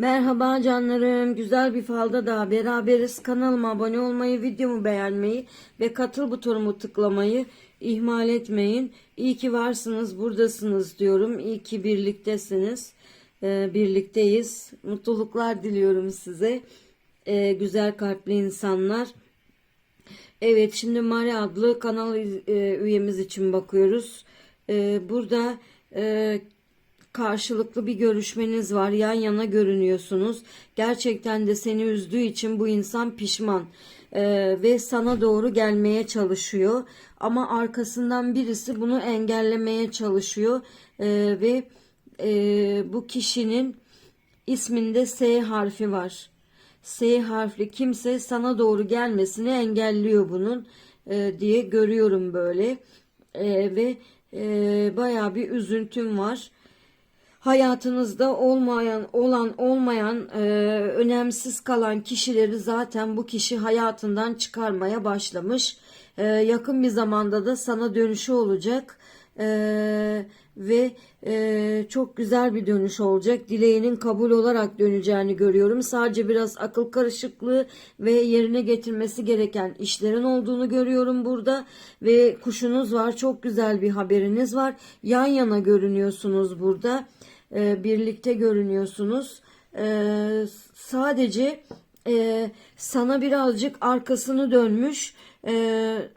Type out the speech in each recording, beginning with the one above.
Merhaba canlarım. Güzel bir falda daha beraberiz. Kanalıma abone olmayı, videomu beğenmeyi ve katıl butonumu tıklamayı ihmal etmeyin. İyi ki varsınız, buradasınız diyorum. İyi ki birliktesiniz. Ee, birlikteyiz. Mutluluklar diliyorum size. Ee, güzel kalpli insanlar. Evet şimdi Mari adlı kanal e, üyemiz için bakıyoruz. E, burada e, karşılıklı bir görüşmeniz var. Yan yana görünüyorsunuz. Gerçekten de seni üzdüğü için bu insan pişman. E, ve sana doğru gelmeye çalışıyor. Ama arkasından birisi bunu engellemeye çalışıyor. E, ve e, bu kişinin isminde S harfi var. S harfli kimse sana doğru gelmesini engelliyor bunun e, diye görüyorum böyle E, ve e, baya bir üzüntüm var. Hayatınızda olmayan olan olmayan e, önemsiz kalan kişileri zaten bu kişi hayatından çıkarmaya başlamış. E, yakın bir zamanda da sana dönüşü olacak. Ee, ve e, çok güzel bir dönüş olacak. Dileğinin kabul olarak döneceğini görüyorum. Sadece biraz akıl karışıklığı ve yerine getirmesi gereken işlerin olduğunu görüyorum burada. Ve kuşunuz var. Çok güzel bir haberiniz var. Yan yana görünüyorsunuz burada. Ee, birlikte görünüyorsunuz. Ee, sadece e, sana birazcık arkasını dönmüş. Ee,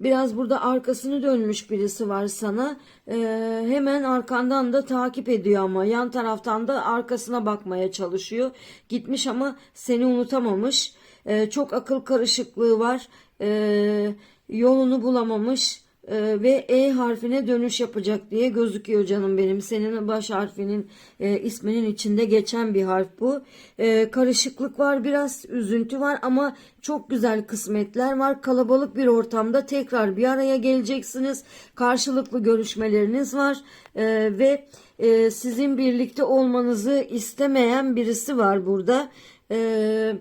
Biraz burada arkasını dönmüş birisi var sana. Ee, hemen arkandan da takip ediyor ama yan taraftan da arkasına bakmaya çalışıyor. Gitmiş ama seni unutamamış. Ee, çok akıl karışıklığı var. Ee, yolunu bulamamış. Ee, ve E harfine dönüş yapacak diye gözüküyor canım benim. Senin baş harfinin e, isminin içinde geçen bir harf bu. E, karışıklık var biraz üzüntü var ama çok güzel kısmetler var. Kalabalık bir ortamda tekrar bir araya geleceksiniz. Karşılıklı görüşmeleriniz var E, ve e, sizin birlikte olmanızı istemeyen birisi var burada. Eee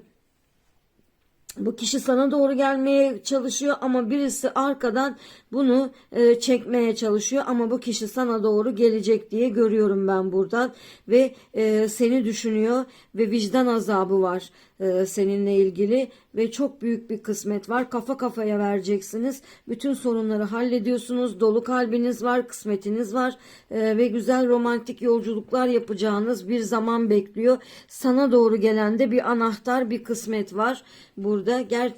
bu kişi sana doğru gelmeye çalışıyor ama birisi arkadan bunu e, çekmeye çalışıyor ama bu kişi sana doğru gelecek diye görüyorum ben buradan ve e, seni düşünüyor ve vicdan azabı var e, seninle ilgili ve çok büyük bir kısmet var. Kafa kafaya vereceksiniz. Bütün sorunları hallediyorsunuz. Dolu kalbiniz var kısmetiniz var e, ve güzel romantik yolculuklar yapacağınız bir zaman bekliyor. Sana doğru gelen de bir anahtar bir kısmet var burada ger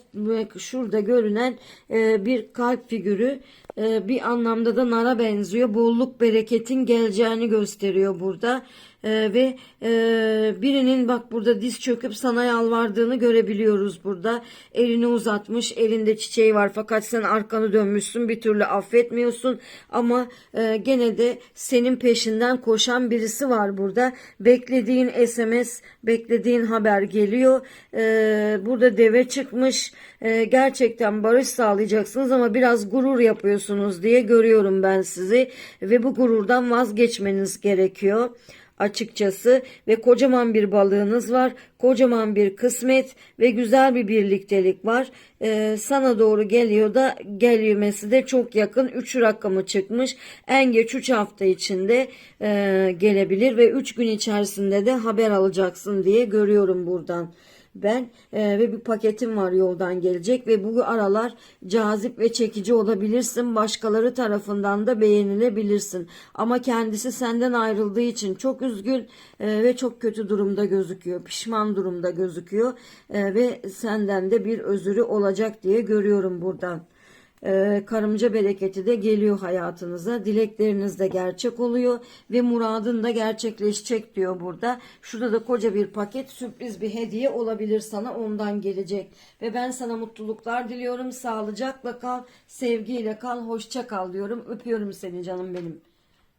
şurada görünen e, bir kalp figürü e, bir anlamda da nara benziyor. Bolluk bereketin geleceğini gösteriyor burada. E, ve e, birinin bak burada diz çöküp sana yalvardığını görebiliyoruz burada. Elini uzatmış, elinde çiçeği var fakat sen arkanı dönmüşsün, bir türlü affetmiyorsun ama e, gene de senin peşinden koşan birisi var burada. Beklediğin SMS, beklediğin haber geliyor. E, burada deve çıkmış. E, gerçekten barış sağlayacaksınız ama biraz gurur yapıyorsunuz diye görüyorum ben sizi ve bu gururdan vazgeçmeniz gerekiyor açıkçası ve kocaman bir balığınız var. Kocaman bir kısmet ve güzel bir birliktelik var. Ee, sana doğru geliyor da gelmesi de çok yakın. 3 rakamı çıkmış. En geç 3 hafta içinde e, gelebilir ve 3 gün içerisinde de haber alacaksın diye görüyorum buradan ben e, ve bir paketim var yoldan gelecek ve bu aralar cazip ve çekici olabilirsin. Başkaları tarafından da beğenilebilirsin. Ama kendisi senden ayrıldığı için çok üzgün e, ve çok kötü durumda gözüküyor. Pişman durumda gözüküyor e, ve senden de bir özürü olacak diye görüyorum buradan e, karımca bereketi de geliyor hayatınıza. Dilekleriniz de gerçek oluyor ve muradın da gerçekleşecek diyor burada. Şurada da koca bir paket sürpriz bir hediye olabilir sana ondan gelecek. Ve ben sana mutluluklar diliyorum. Sağlıcakla kal, sevgiyle kal, hoşça kal diyorum. Öpüyorum seni canım benim.